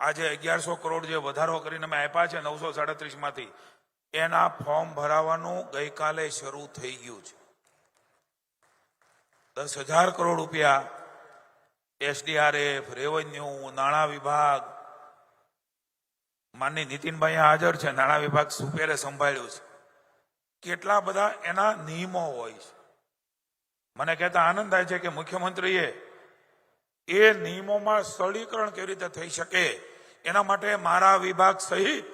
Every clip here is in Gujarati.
આજે અગિયારસો કરોડ જે વધારો કરીને અમે આપ્યા છે નવસો સાડત્રીસમાંથી એના ફોર્મ ભરાવાનું ગઈકાલે શરૂ થઈ ગયું છે. દસ હજાર કરોડ રૂપિયા એસડીઆરએફ, રેવન્યુ, નાણાં વિભાગ, માનની નીતિનભાઈ હાજર છે, નાણાં વિભાગ સુપેરે સંભાળ્યું છે. કેટલા બધા એના નિયમો હોય છે. મને કહેતા આનંદ થાય છે કે મુખ્યમંત્રીએ એ નિયમોમાં સરળીકરણ કેવી રીતે થઈ શકે? એના માટે મારા વિભાગ સહિત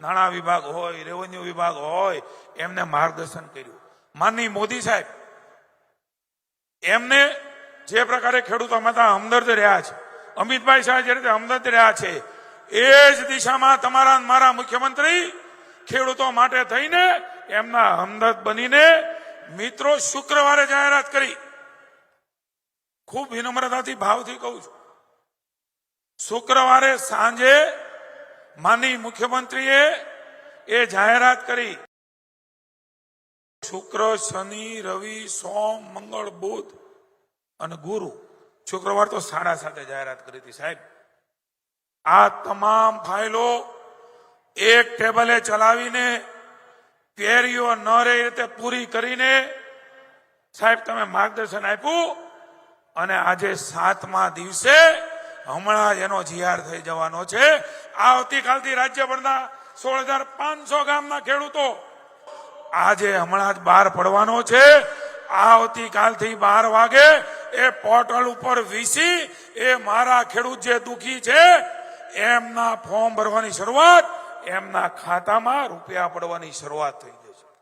નાણાં વિભાગ હોય રેવન્યુ વિભાગ હોય, એમને માર્ગદર્શન કર્યું. માનની મોદી સાહેબ, એમને જે પ્રકારે ખેડૂતો માતા હમદર્દ રહ્યા છે, અમિતભાઈ શાહ જે રીતે હમદર્દ રહ્યા છે, એ જ દિશામાં તમારા મારા મુખ્યમંત્રી ખેડૂતો માટે થઈને એમના હમદર્દ બનીને મિત્રો શુક્રવારે જાહેરાત કરી. ખૂબ વિનમ્રતાથી, ભાવથી કહું છું. શુક્રવારે સાંજે માનની મુખ્યમંત્રીએ એ જાહેરાત કરી. શુક્ર, શનિ, રવિ, સોમ, મંગળ, બુધ અને ગુરુ શુક્રવાર તો સાડા સાતે જાહેરાત કરી હતી સાહેબ. આ તમામ ફાઇલો એક ટેબલે ચલાવીને પેરીઓ ન રહે રીતે પૂરી કરીને સાહેબ તમે માર્ગદર્શન આપ્યું અને આજે સાતમા દિવસે હમણાં જ એનો જીઆર થઈ જવાનો છે. આવતીકાલથી રાજ્યભરના સોળ હજાર પાંચસો ગામના ખેડૂતો આજે હમણાં જ બહાર પડવાનો છે. આવતીકાલથી બાર વાગે એ પોર્ટલ ઉપર વીસી એ મારા ખેડૂત જે દુખી છે, એમના ફોર્મ ભરવાની શરૂઆત, એમના ખાતામાં રૂપિયા પડવાની શરૂઆત થઈ.